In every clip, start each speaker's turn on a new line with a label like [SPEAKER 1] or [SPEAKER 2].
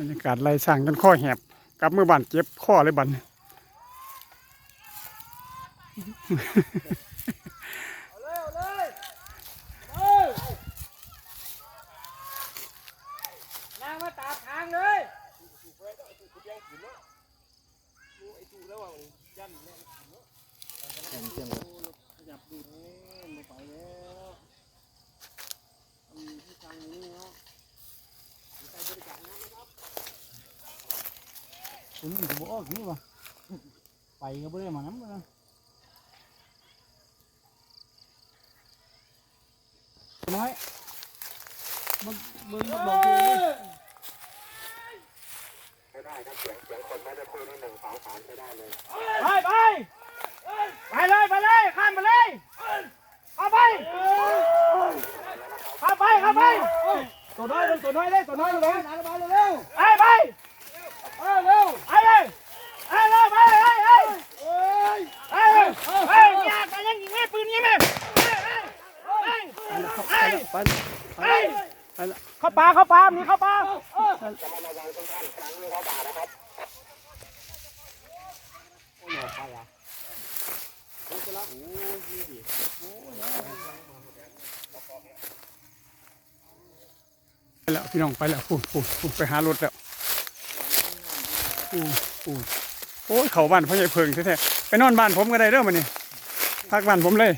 [SPEAKER 1] รรยากาศไรสั่งกันข้อแหบกลับเมื่อบ้านเจ็บข้อเลยบัดน
[SPEAKER 2] เอาเลยเอาเลยเอานางมาตามทางเลยจับดูดนี่มาไปแล้วมีที่ทางนี้เนาะมีใครบริการนะครับ
[SPEAKER 3] คุณมันจะบอกนี่วะไปก็ไม่ได้มาน้ำนะน้อยมึงมึงบอกเอง
[SPEAKER 2] ไปไปไปเลยไปเลยข้ามไปเลยเข้าไปเข้าไปเข้าไป
[SPEAKER 3] ตัวน้อยลงตัวน้อยเลยตัวน้อยลงเลย
[SPEAKER 2] ไปไปเร็วเร็วไปเลยไปเลยไปเลยไปเลยไปเลยไปยากกันยังยิงไม่ปืนยิงไม่ไปไป
[SPEAKER 1] ไป
[SPEAKER 2] ไป เข้าป่าเข้าป่ามีเข้าป่า
[SPEAKER 1] ไปแล้วพี่น้องไปแล้วพูดพูดพูดไปหารถแล้ว พูดพูดโอ้ยเขาบ้านพ่อใหญ่เพิงแท้ๆไปนอนบ้านผมก็ได้เด้อมันนี่พักบ้านผมเลย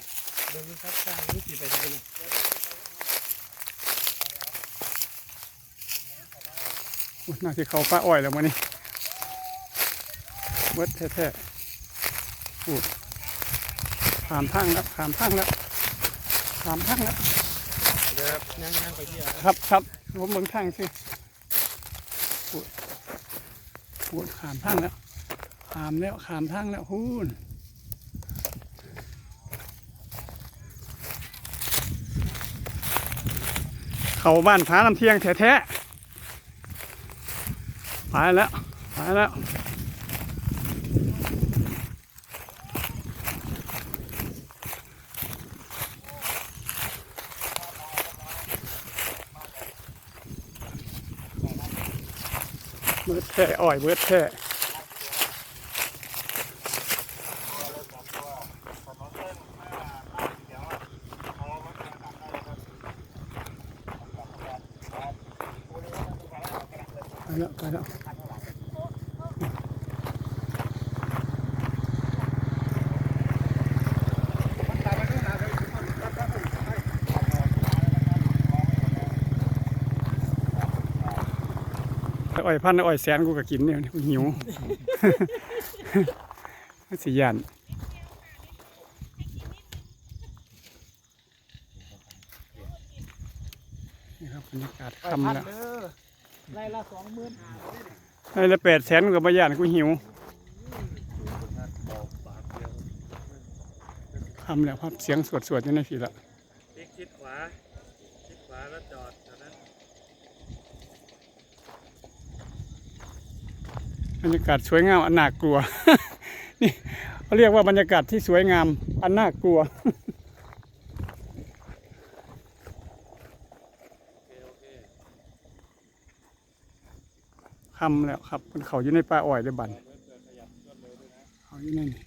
[SPEAKER 1] อุ๊ยน่าจะเขาป้าอ้อยแล้วมันนี่เบิดแท้ๆพูดขามทางแล้วขามทางแล้วขามทางแล้ว
[SPEAKER 2] เดี๋ยวนั่งนั่งไปที่
[SPEAKER 1] ครับครับผมเบิ่งทางสิ พูดขามทางแล้วขามแล้วขามทางแล้วฮู้นเข้าบ้านผาลำเทียงแท้ๆไปแล้วไปแล้ว บิดแท่อ้อยเบิดแท่ไปแล้วไปแล้ว อ้อยพันอ้อยแสนกูก็กินเนี่ยกูหิวสิยานนี่ครับบรรยากาศค่ำแล้ว
[SPEAKER 2] ไล่ละสองหมื่น
[SPEAKER 1] ไอ้ละแปดแสนกับบายานกูหิวคำแล้วครับเสียงสวดสวดๆอยู่ในผีละ
[SPEAKER 2] พลิกชิดขวา ชิดขวาแล้วจอดเท่านั้น
[SPEAKER 1] บรรยากาศสวยงามอันน่ากลัว นี่เขาเรียกว่าบรรยากาศที่สวยงามอันน่ากลัวคำแล้วครับมันเขาอยู่ในป่าอ้อยเลยบันเขาอยู่ในนี่